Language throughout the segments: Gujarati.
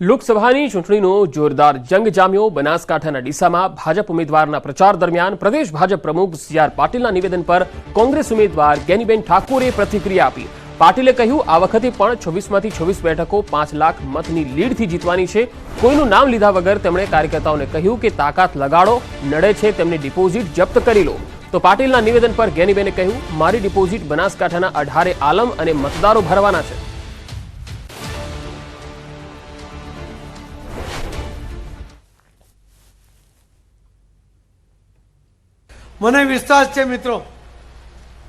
લોકસભાની ચૂંટણીનો જોરદાર જંગ જામ્યો. બનાસકાંઠાના ડીસામાં ભાજપ ઉમેદવારના પ્રચાર દરમિયાન પ્રદેશ ભાજપ પ્રમુખ સી આર પાટીલના નિવેદન પર કોંગ્રેસ ઉમેદવાર ગેનીબેન ઠાકોરે પ્રતિક્રિયા આપી. પાટીલે કહ્યું, આ વખતે પણ છવ્વીસમાંથી છવ્વીસ બેઠકો પાંચ લાખ મતની લીડથી જીતવાની છે. કોઈનું નામ લીધા વગર તેમણે કાર્યકર્તાઓને કહ્યું કે તાકાત લગાડો, નડે છે તેમની ડિપોઝિટ જપ્ત કરી લો. તો પાટીલના નિવેદન પર ગેનીબેને કહ્યું, મારી ડિપોઝિટ બનાસકાંઠાના અઢારે આલમ અને મતદારો ભરવાના છે. મને વિશ્વાસ છે, મિત્રો.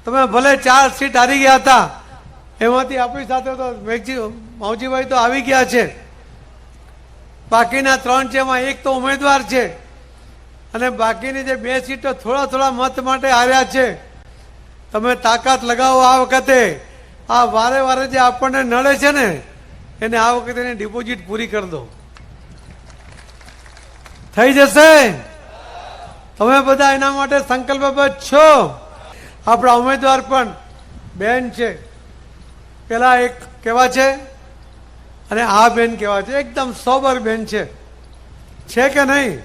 તમે ભલે ચાર સીટ હારી ગયા હતા, એમાંથી આપણી સાથે તો મેઘજી, માવજીભાઈ તો આવી ગયા છે. બાકીના ત્રણ છે, એમાં એક તો ઉમેદવાર છે. અને બાકીની જે બે સીટો થોડા થોડા મત માટે હાર્યા છે. તમે તાકાત લગાવો આ વખતે. આ વારે વારે જે આપણને નડે છે ને, એને આ વખતે એની ડિપોઝિટ પૂરી કરી દો. થઈ જશે? તમે બધા એના માટે સંકલ્પબદ્ધ છો. આપણા ઉમેદવાર પણ બેન છે. પેલા એક કેવા છે? અને આ બેન કેવા છે? એકદમ સોબર બેન છે. છે કે નહીં?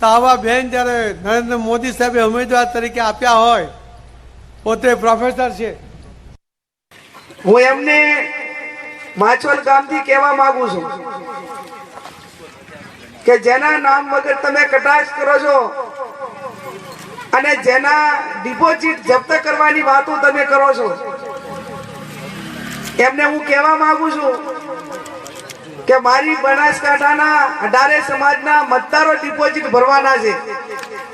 તો આવા બેન જ્યારે નરેન્દ્ર મોદી સાહેબે ઉમેદવાર તરીકે આપ્યા હોય, પોતે પ્રોફેસર છે. હું એમને માછોલ ગામથી કહેવા માંગુ છું. કે જેના નામ વગર તમે કટાક્ષ કરો છો? અને જેના ડિપોઝિટ જપ્ત કરવાની વાતો તમે કરો છો? એમને હું કહેવા માંગુ છું કે મારી બનાસકાંઠાના અઢારે સમાજના મતદારો ડિપોઝિટ ભરવાના છે.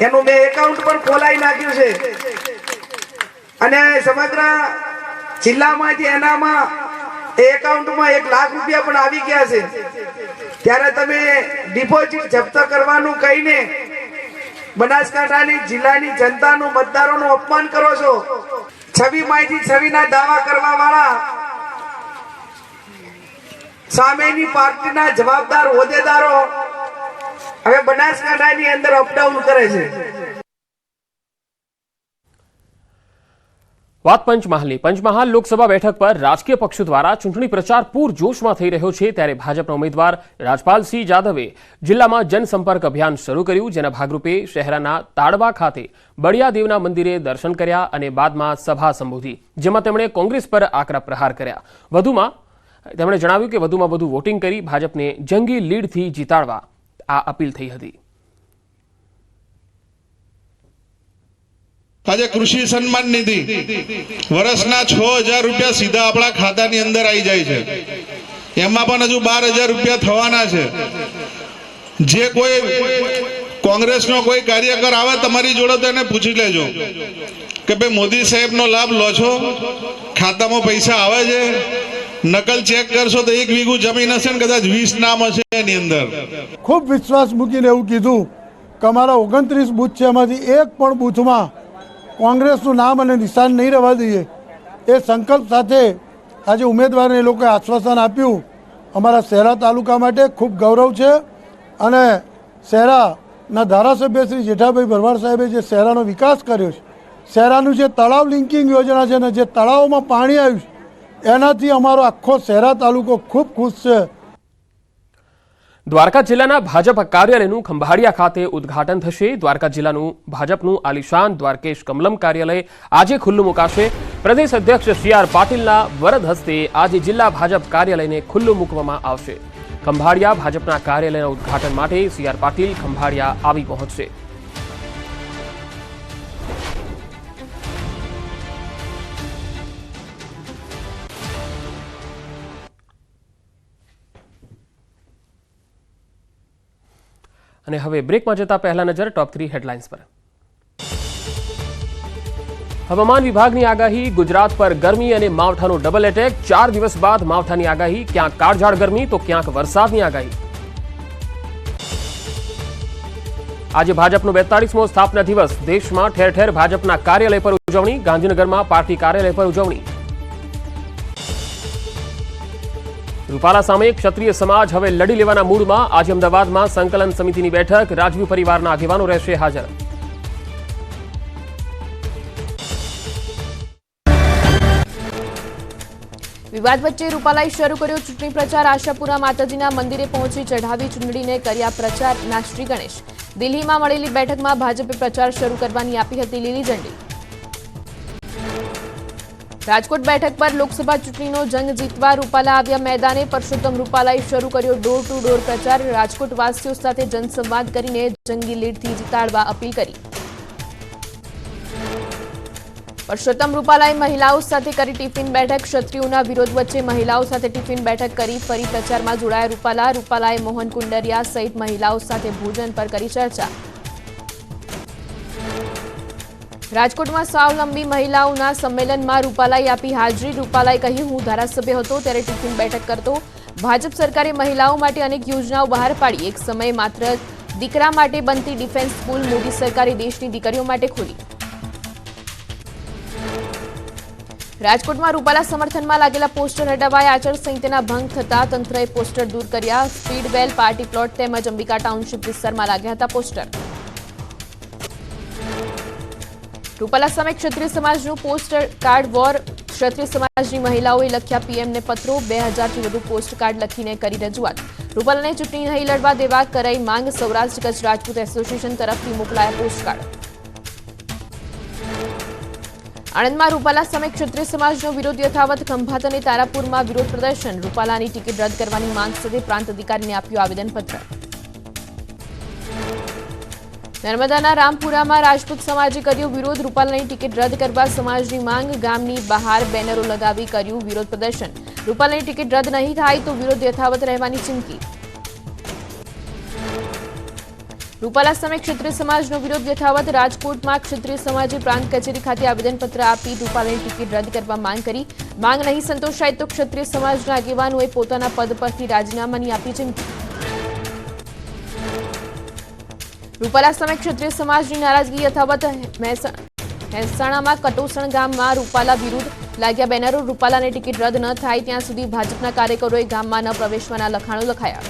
એનું મેં એકાઉન્ટ પણ ખોલાવી નાખ્યું છે. અને સમગ્ર જિલ્લામાંથી એનામાં એ એકાઉન્ટમાં એક લાખ રૂપિયા પણ આવી ગયા છે. ત્યારે તમે ડિપોઝિટ જપ્ત કરવાનું કહીને બનાસકાંઠાની જિલ્લાની જનતાનું મતદારોનું અપમાન કરો છો. છવી માહિતી છવીના દાવા કરવા વાળા સામેની પાર્ટીના જવાબદાર હોદ્દેદારો હવે બનાસકાંઠાની અંદર અપડાઉન કરે છે. વાત પંચમહાલની. પંચમહાલ લોકસભા બેઠક પર રાજકીય પક્ષો દ્વારા ચૂંટણી પ્રચાર પૂરજોશમાં થઈ રહ્યો છે ત્યારે ભાજપના ઉમેદવાર રાજપાલસિંહ જાદવે જિલ્લામાં જનસંપર્ક અભિયાન શરૂ કર્યું, જેના ભાગરૂપે શહેરાના તાડવા ખાતે બળિયાદેવના મંદિરે દર્શન કર્યા અને બાદમાં સભા સંબોધી, જેમાં તેમણે કોંગ્રેસ પર આકરા પ્રહાર કર્યા. વધુમાં, તેમણે જણાવ્યું કે વધુમાં વધુ વોટિંગ કરી ભાજપને જંગી લીડથી જીતાડવા આ અપીલ થઈ હતી. આજે કૃષિ સન્માન નિધિ. વર્ષના છ હજાર રૂપિયા સીધા આપણા ખાતાની અંદર આવી જાય છે. એમાં પણ હજુ બાર હજાર રૂપિયા થવાના છે. જે કોઈ કોંગ્રેસનો કોઈ કાર્યકર આવે તમારી જોડે તો એને પૂછી લેજો. કે ભાઈ મોદી સાહેબનો લાભ લો છો? ખાતામાં પૈસા આવે છે? નકલ ચેક કરશો તો એક વીઘું જમીન હશે ને કદાચ વીસ નામ હશે એની અંદર. ખૂબ વિશ્વાસ મૂકીને એવું કીધું કે અમારા ઓગણત્રીસ બૂથ છે, એમાંથી એક પણ બૂથમાં કોંગ્રેસનું નામ અને નિશાન નહીં રહેવા દઈએ, એ સંકલ્પ સાથે આજે ઉમેદવારને એ લોકોએ આશ્વાસન આપ્યું. અમારા શહેરા તાલુકા માટે ખૂબ ગૌરવ છે અને શહેરાના ધારાસભ્ય શ્રી જેઠાભાઈ ભરવાડ સાહેબે જે શહેરાનો વિકાસ કર્યો છે શહેરાનું જે તળાવ લિંકિંગ યોજના છે ને જે તળાવોમાં પાણી આવ્યું છે, એનાથી અમારો આખો શહેરા તાલુકો ખૂબ ખુશ છે. દ્વારકા જિલ્લાના ભાજપ કાર્યાલયનું ખંભાળિયા ખાતે ઉદ્ઘાટન થશે. દ્વારકા જિલ્લાનું ભાજપનું આલિશાન દ્વારકેશ કમલમ કાર્યાલય આજે ખુલ્લું મુકાશે. પ્રદેશ અધ્યક્ષ સી આર પાટીલના વરદ હસ્તે આજે જિલ્લા ભાજપ કાર્યાલયને ખુલ્લું મૂકવામાં આવશે. ખંભાળિયા ભાજપના કાર્યાલયના ઉદ્ઘાટન માટે સી આર પાટીલ ખંભાળિયા આવી પહોંચશે. અને હવે બ્રેકમાં જતા પહેલા નજર ટોપ થ્રી હેડલાઇન્સ પર. હવામાન વિભાગની આગાહી, ગુજરાત પર ગરમી અને માવઠાનો ડબલ એટેક ચાર દિવસ બાદ માવઠાની આગાહી, ક્યાંક કાળઝાળ ગરમી તો ક્યાંક વરસાદની આગાહી. આજે ભાજપનો બેતાળીસમો સ્થાપના દિવસ, દેશમાં ઠેર ઠેર ભાજપના કાર્યાલય પર ઉજવણી, ગાંધીનગરમાં પાર્ટી કાર્યાલય પર ઉજવણી. રૂપાલા સામે ક્ષત્રિય સમાજ હવે લડી લેવાના મૂડમાં. આજે અમદાવાદમાં સંકલન સમિતિની બેઠક. રાજવી પરિવારના આગેવાનો રહેશે હાજર. વિવાદ વચ્ચે રૂપાલાએ શરૂ કર્યો ચૂંટણી પ્રચાર. આશાપુરા માતાજીના મંદિરે પહોંચી ચઢાવી ચૂંટણીને કર્યા પ્રચારના શ્રી ગણેશ. દિલ્હીમાં મળેલી બેઠકમાં ભાજપે પ્રચાર શરૂ કરવાની આપી હતી લીલી ઝંડી. રાજકોટ બેઠક પર લોકસભા ચૂંટણીનો જંગ જીતવા રૂપાલા આવ્યા મેદાને પરસોત્તમ રૂપાલાએ શરૂ કર્યો ડોર ટુ ડોર પ્રચાર. રાજકોટ વાસીઓ સાથે જનસંવાદ કરીને જંગી લીડથી જીતાડવા અપીલ કરી. પરસોત્તમ રૂપાલાએ મહિલાઓ સાથે કરી ટિફિન બેઠક. ક્ષત્રિયોના વિરોધ વચ્ચે મહિલાઓ સાથે ટિફિન બેઠક કરી ફરી પ્રચારમાં જોડાયા રૂપાલા. રૂપાલાએ મોહન કુંડરિયા સહિત મહિલાઓ સાથે ભોજન પર કરી ચર્ચા. રાજકોટમાં સ્વાવલંબી મહિલાઓના સંમેલનમાં રૂપાલાએ આપી હાજરી. રૂપાલાએ કહ્યું, હું ધારાસભ્ય હતો, ત્યારે ટિફિન બેઠક કરતો. ભાજપ સરકારે મહિલાઓ માટે અનેક યોજનાઓ બહાર પાડી. એક સમયે માત્ર દીકરા માટે બનતી ડિફેન્સ સ્કૂલ મોદી સરકારે દેશની દીકરીઓ માટે ખોલી. રાજકોટમાં રૂપાલા સમર્થનમાં લાગેલા પોસ્ટર હટાવાયા આચારસંહિતાના ભંગ થતા તંત્રએ પોસ્ટર દૂર કર્યા. સ્પીડવેલ પાર્ટી પ્લોટ તેમજ અંબિકા ટાઉનશીપ વિસ્તારમાં લાગ્યા હતા પોસ્ટર. રૂપાલા સામે ક્ષત્રિય સમાજનું પોસ્ટર કાર્ડ વોર. ક્ષત્રિય સમાજની મહિલાઓએ લખ્યા પીએમને પત્રો. બે હજારથી વધુ પોસ્ટ કાર્ડ લખીને કરી રજૂઆત. રૂપાલાને ચૂંટણી નહીં લડવા દેવા કરાઈ માંગ. સૌરાષ્ટ્ર કચ્છ રાજપૂત એસોસિએશન તરફથી મોકલાયા પોસ્ટકાર્ડ આણંદમાં રૂપાલા સામે ક્ષત્રિય સમાજનો વિરોધ યથાવત. ખંભાત અને તારાપુરમાં વિરોધ પ્રદર્શન. રૂપાલાની ટિકિટ રદ કરવાની માંગ સાથે પ્રાંત અધિકારીને આપ્યું આવેદનપત્ર. નર્મદાના રામપુરામાં રાજપૂત સમાજે કર્યો વિરોધ. રૂપાલાની ટિકિટ રદ કરવા સમાજની માંગ. ગામની બહાર બેનરો લગાવી કર્યું વિરોધ પ્રદર્શન. રૂપાલાની ટિકિટ રદ નહીં થાય તો વિરોધ યથાવત રહેવાની ચીમકી. રૂપાલા સામે ક્ષત્રિય સમાજનો વિરોધ યથાવત. રાજકોટમાં ક્ષત્રિય સમાજે પ્રાંત કચેરી ખાતે આવેદનપત્ર આપી રૂપાલાની ટિકિટ રદ કરવા માંગ કરી. માંગ નહીં સંતોષાય તો ક્ષત્રિય સમાજના આગેવાનોએ પોતાના પદ પરથી રાજીનામાની આપી ચીમકી. રૂપાલા સામે ક્ષત્રિય સમાજની નારાજગી યથાવત મહેસાણામાં કટોસણ ગામમાં રૂપાલા વિરુદ્ધ લાગ્યા બેનરો. રૂપાલાને ટિકિટ રદ ન થાય ત્યાં સુધી ભાજપના કાર્યકરોએ ગામમાં ન પ્રવેશવાના લખાણો લખાયા.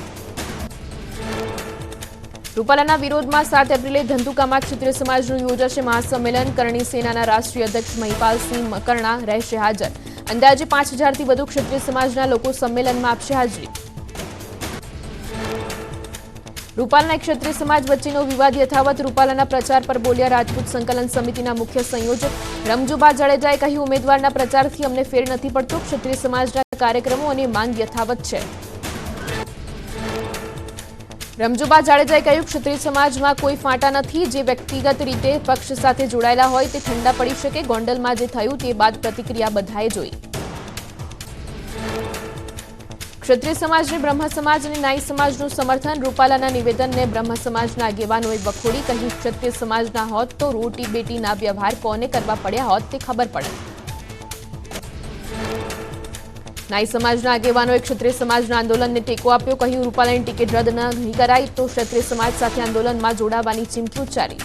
રૂપાલાના વિરોધમાં સાત એપ્રિલે ધંધુકામાં ક્ષત્રિય સમાજનું યોજાશે મહાસંમેલન. કરણી સેનાના રાષ્ટ્રીય અધ્યક્ષ મહિપાલસિંહ મકરણા રહેશે હાજર. અંદાજે પાંચ હજારથી વધુ ક્ષત્રિય સમાજના લોકો સંમેલનમાં આપશે હાજરી. રૂપાલના ક્ષત્રિય સમાજ વચ્ચેનો વિવાદ યથાવત રૂપાલાના પ્રચાર પર બોલ્યા રાજપૂત સંકલન સમિતિના મુખ્ય સંયોજક રમજુબા જાડેજાએ કહ્યું, ઉમેદવારના પ્રચારથી અમને ફેર નથી પડતો. ક્ષત્રિય સમાજના કાર્યક્રમો અને માંગ યથાવત છે. રમજુબા જાડેજાએ કહ્યું, ક્ષત્રિય સમાજમાં કોઈ ફાંટા નથી. જે વ્યક્તિગત રીતે પક્ષ સાથે જોડાયેલા હોય તે ઠંડા પડી શકે. ગોંડલમાં જે થયું તે બાદ પ્રતિક્રિયા બધાએ જોઈ. ક્ષત્રિય સમાજને બ્રહ્મ સમાજ અને નાઈ સમાજનું સમર્થન રૂપાલાના નિવેદનને બ્રહ્મ સમાજના આગેવાનોએ વખોડી કહ્યું, ક્ષત્રિય સમાજના હોત તો રોટી બેટીના વ્યવહાર કોને કરવા પડ્યા હોત તે ખબર પડે. નાઈ સમાજના આગેવાનોએ ક્ષત્રિય સમાજના આંદોલનને ટેકો આપ્યો, કહ્યું, રૂપાલાની ટિકિટ રદ નહીં કરાય તો ક્ષત્રિય સમાજ સાથે આંદોલનમાં જોડાવાની ચીમકી ઉચ્ચારી.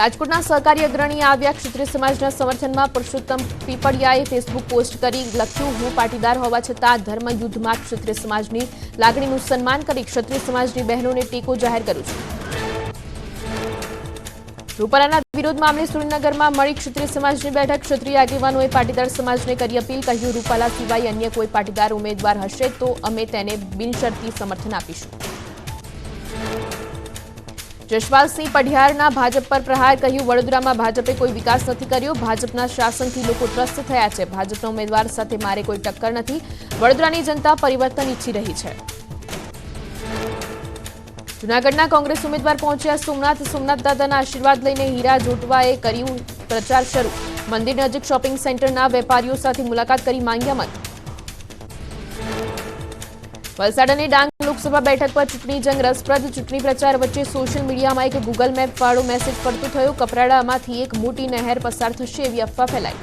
રાજકોટના સહકારી અગ્રણી આવ્યા ક્ષત્રિય સમાજના સમર્થનમાં પુરુષોત્તમ પીપળિયાએ ફેસબુક પોસ્ટ કરી, લખ્યું, હું પાટીદાર હોવા છતાં ધર્મ યુદ્ધમાં ક્ષત્રિય સમાજની લાગણીનું સન્માન કરી ક્ષત્રિય સમાજની બહેનોને ટેકો જાહેર કરું છું. રૂપાલાના વિરોધ મામલે સુરેન્દ્રનગરમાં મળી ક્ષત્રિય સમાજની બેઠક. ક્ષત્રિય આગેવાનોએ પાટીદાર સમાજને કરી અપીલ, કહ્યું, રૂપાલા સિવાય અન્ય કોઈ પાટીદાર ઉમેદવાર હશે તો અમે તેને બિનશરતી સમર્થન આપીશું. જશપાલસિંહ પઢિયારના ભાજપ પર પ્રહાર કહ્યું વડોદરામાં ભાજપે કોઈ વિકાસ નથી કર્યો. ભાજપના શાસનથી લોકો ત્રસ્ત થયા છે. ભાજપના ઉમેદવાર સાથે મારે કોઈ ટક્કર નથી. વડોદરાની જનતા પરિવર્તન ઈચ્છી રહી છે. જૂનાગઢના કોંગ્રેસ ઉમેદવાર પહોંચ્યા. સોમનાથ સોમનાથ દાદાના આશીર્વાદ લઈને હીરા જોટવાએ કર્યું પ્રચાર શરૂ. મંદિર નજીક શોપિંગ સેન્ટરના વેપારીઓ સાથે મુલાકાત કરી માંગ્યા મત. વલસાડ અને ડાંગ લોકસભા બેઠક પર ચૂંટણી જંગ રસપ્રદ. ચૂંટણી પ્રચાર વચ્ચે સોશિયલ મીડિયામાં એક ગૂગલ મેપ વાળો મેસેજ પડતો થયો. કપરાડામાંથી એક મોટી નહેર પસાર થશે એવી અફવા ફેલાઈ.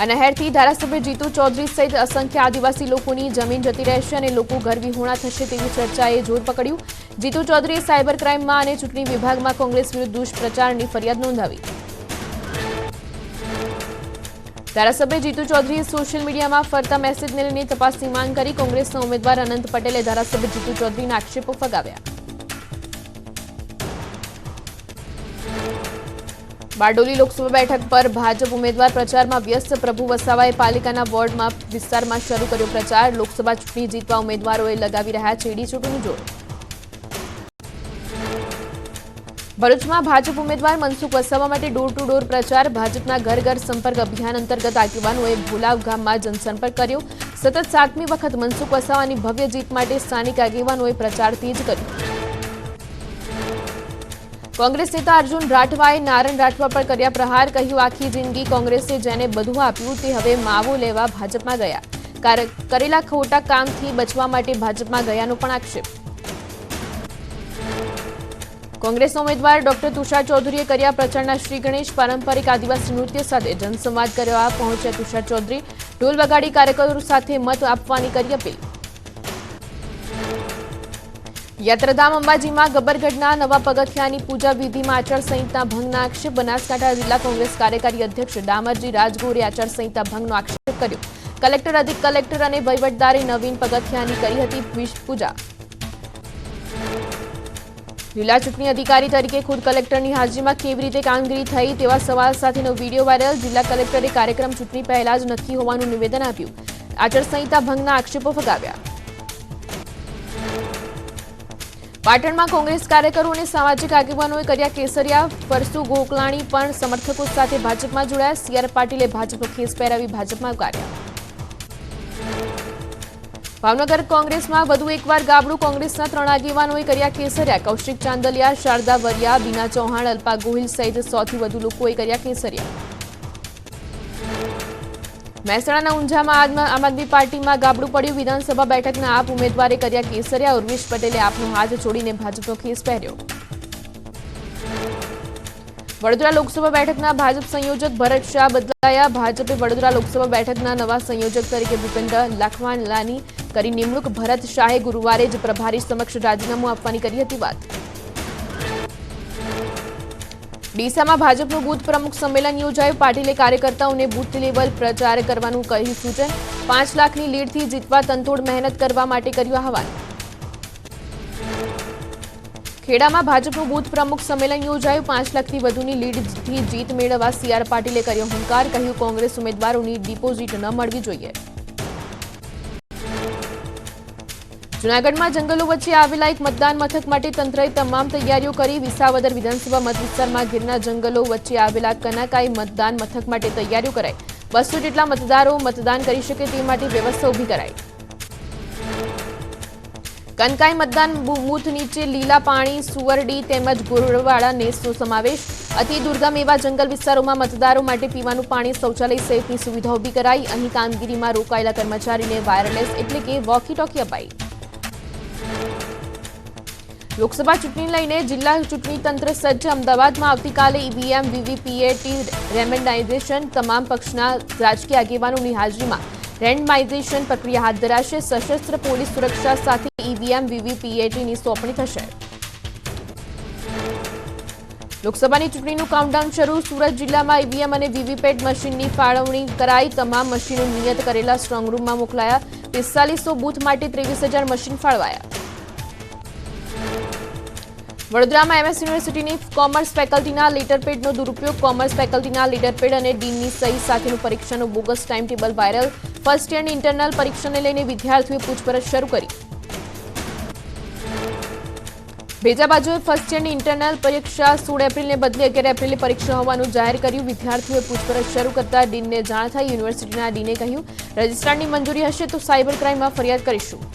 આ નહેરથી ધારાસભ્ય જીતુ ચૌધરી સહિત અસંખ્ય આદિવાસી લોકોની જમીન જતી રહેશે અને લોકો ઘર વિહોણા થશે તેવી ચર્ચાએ જોર પકડ્યું. જીતુ ચૌધરીએ સાયબર ક્રાઇમમાં અને ચૂંટણી વિભાગમાં કોંગ્રેસ વિરુદ્ધ દુષ્પ્રચારની ફરિયાદ નોંધાવી. ધારાસભ્ય જીતુ ચૌધરીએ સોશિયલ મીડિયામાં ફરતા મેસેજને લઈને તપાસની માંગ કરી કોંગ્રેસના ઉમેદવાર અનંત પટેલે ધારાસભ્ય જીતુ ચૌધરીના આક્ષેપો ફગાવ્યા. બારડોલી લોકસભા બેઠક પર ભાજપ ઉમેદવાર પ્રચારમાં વ્યસ્ત. પ્રભુ વસાવાએ પાલિકાના વોર્ડમાં વિસ્તારમાં શરૂ કર્યો પ્રચાર. લોકસભા ચૂંટણી જીતવા ઉમેદવારોએ લગાવી રહ્યા છેડી ચૂંટણી જોર. ભરૂચમાં ભાજપ ઉમેદવાર મનસુખ વસાવા માટે ડોર ટુ ડોર પ્રચાર, ભાજપના ઘર ઘર સંપર્ક અભિયાન અંતર્ગત આગેવાનોએ ભુલાવ ગામમાં જનસંપર્ક કર્યો. સતત સાતમી વખત મનસુખ વસાવાની ભવ્ય જીત માટે સ્થાનિક આગેવાનોએ પ્રચાર તેજ કર્યો. કોંગ્રેસ નેતા અર્જુન રાઠવાએ નારણ રાઠવા પર કર્યા પ્રહાર, કહ્યું, આખી જિંદગી કોંગ્રેસે જેને બધું આપ્યું તે હવે માવો લેવા ભાજપમાં ગયા. કાર- કરેલા ખોટા કામથી બચવા માટે ભાજપમાં ગયાનો પણ આક્ષેપ. કોંગ્રેસના ઉમેદવાર ડોક્ટર તુષાર ચૌધરીએ કર્યા પ્રચારના શ્રી ગણેશ પારંપરિક આદિવાસી નૃત્ય સાથે જનસંવાદ કરવા પહોંચ્યા તુષાર ચૌધરી. ઢોલ વગાડી કાર્યકરો સાથે મત આપવાની કરી અપીલ. યાત્રાધામ અંબાજીમાં ગબ્બરગઢના નવા પગથિયાની પૂજા વિધિમાં આચારસંહિતા ભંગના આક્ષેપ. બનાસકાંઠા જિલ્લા કોંગ્રેસ કાર્યકારી અધ્યક્ષ ડામરજી રાજગોરે આચારસંહિતા ભંગનો આક્ષેપ કર્યો. કલેક્ટર, અધિક કલેક્ટર અને વહીવટદારે નવીન પગથિયાની કરી હતી પૂજા. જિલ્લા ચૂંટણી અધિકારી તરીકે ખુદ કલેક્ટરની હાજરીમાં કેવી રીતે કામગીરી થઈ તેવા સવાલ સાથેનો વીડિયો વાયરલ. જિલ્લા કલેક્ટરે કાર્યક્રમ ચૂંટણી પહેલા જ નક્કી હોવાનું નિવેદન આપ્યું. આચારસંહિતા ભંગના આક્ષેપો ફગાવ્યા. પાટણમાં કોંગ્રેસ કાર્યકરો અને સામાજિક આગેવાનોએ કર્યા કેસરિયા. પરસુ ગોકલાણી પણ સમર્થકો સાથે ભાજપમાં જોડાયા. સીઆર પાટીલે ભાજપનો ખેસ પહેરાવી ભાજપમાં ઉતાર્યા ભાવનગર કોંગ્રેસમાં વધુ એકવાર ગાબડું કોંગ્રેસના ત્રણ આગેવાનોએ કર્યા કેસરિયા. કૌશિક ચાંદલિયા, શારદા વરિયા, બીના ચૌહાણ, અલ્પા ગોહિલ સહિત સોથી વધુ લોકોએ કર્યા કેસરિયા. મહેસાણાના ઊંઝામાં આમ આદમી પાર્ટીમાં ગાબડું પડ્યું. વિધાનસભા બેઠકના આપ ઉમેદવારે કર્યા કેસરિયા. ઉર્વિશ પટેલે આપનો હાથ છોડીને ભાજપનો ખેસ પહેર્યો. વડોદરા લોકસભા બેઠકના ભાજપ સંયોજક ભરત શાહ બદલાયા. ભાજપે વડોદરા લોકસભા બેઠકના નવા સંયોજક તરીકે ભૂપેન્દ્ર લાખવાલાની કરી નિમણૂક. ભરત શાહે ગુરુવારે જ પ્રભારી સમક્ષ રાજીનામું આપવાની કરી હતી વાત. ડીસામાં ભાજપનું બૂથ પ્રમુખ સંમેલન યોજાયું. પાટીલે કાર્યકર્તાઓને બૂથ લેવલ પ્રચાર કરવાનું કહ્યું સૂચન. પાંચ લાખની લીડથી જીતવા તંતોડ મહેનત કરવા માટે કર્યું આહવાન. ખેડામાં ભાજપનું બૂથ પ્રમુખ સંમેલન યોજાયું. પાંચ લાખથી વધુની લીડથી જીત મેળવવા સીઆર પાટીલે કર્યો હુંકાર. કહ્યું, કોંગ્રેસ ઉમેદવારોની ડિપોઝિટ ન મળવી જોઈએ. જૂનાગઢમાં જંગલો વચ્ચે આવેલા એક મતદાન મથક માટે તંત્રએ તમામ તૈયારીઓ કરી. વિસાવદર વિધાનસભા મતવિસ્તારમાં ગીરના જંગલો વચ્ચે આવેલા કનાકાઈ મતદાન મથક માટે તૈયારીઓ કરાઈ. બસો જેટલા મતદારો મતદાન કરી શકે તે માટે વ્યવસ્થા ઊભી કરાઈ. કનકાઈ મતદાન બૂથ નીચે લીલા પાણી સુવરડી તેમજ ગોરવાડા નેસનો સમાવેશ. અતિ દુર્ગમ એવા જંગલ વિસ્તારોમાં મતદારો માટે પીવાનું પાણી શૌચાલય સહિતની સુવિધા ઊભી કરાઈ. અહીં કામગીરીમાં રોકાયેલા કર્મચારીને વાયરલેસ એટલે કે વોકી ટોકી અપાઈ. લોકસભા ચૂંટણી લઈને જિલ્લા ચૂંટણી તંત્ર સજ્જ. અમદાવાદમાં આવતીકાલે ઈવીએમ વીવીપીએટી રેમેન્ડાઇઝેશન તમામ પક્ષના રાજકીય આગેવાનોની હાજરીમાં રેન્ડમાઇઝેશન પ્રક્રિયા હાથ ધરાશે. સશસ્ત્ર પોલીસ સુરક્ષા સાથે ઈવીએમ વીવીપીએટીની સોંપણી થશે. લોકસભાની ચૂંટણીનું કાઉન્ટડાઉન શરૂ. સુરત જિલ્લામાં ઈવીએમ અને વીવીપેટ મશીનની ફાળવણી કરાઈ. તમામ મશીનો નિયત કરેલા સ્ટ્રોંગરૂમમાં મોકલાયા. પિસ્તાલીસો બૂથ માટે ત્રેવીસ હજાર મશીન ફાળવાયા. વડોદરામાં એમએસ યુનિવર્સિટીની કોમર્સ ફેકલ્ટીના લેટરપેડનો દુરુપયોગ. કોમર્સ ફેકલ્ટીના લેટરપેડ અને ડીનની સહી સાથેનું પરીક્ષાનું bogus time table viral. First યરની internal પરીક્ષાને લઈને વિદ્યાર્થીઓએ પૂછપરછ શરૂ કરી. ભેજા બાજુએ ફર્સ્ટ યરની ઇન્ટરનલ પરીક્ષા સોળ એપ્રિલને બદલે અગિયાર એપ્રિલે પરીક્ષા હોવાનું જાહેર કર્યું. વિદ્યાર્થીઓએ પૂછપરછ શરૂ કરતા ડીનને જાણ થઈ. યુનિવર્સિટીના ડીને કહ્યું, રજિસ્ટ્રારની મંજૂરી હશે તો સાયબર ક્રાઇમમાં ફરિયાદ કરીશું.